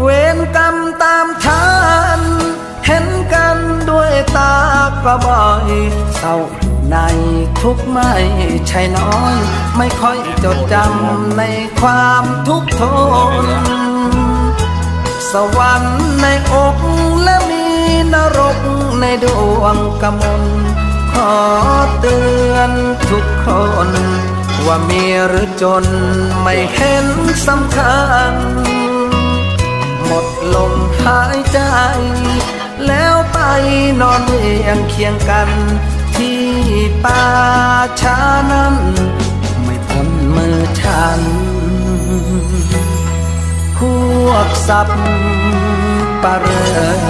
เวรกรรมตามทันเห็นกันด้วยตาก็บ่อยเศร้าในทุกไม่ใช่น้อย ไม่ค่อยจดจำในความทุกข์ทน สวรรค์ในอกและมีนรกในดวงกมลขอเตือนทุกคน ว่ามีหรือจนไม่เห็นสำคัญ แล้วไปนอนเรียงเคียงกัน ที่ป่าช้านั้น ไม่พ้นมือฉัน พวกสับปะเรอ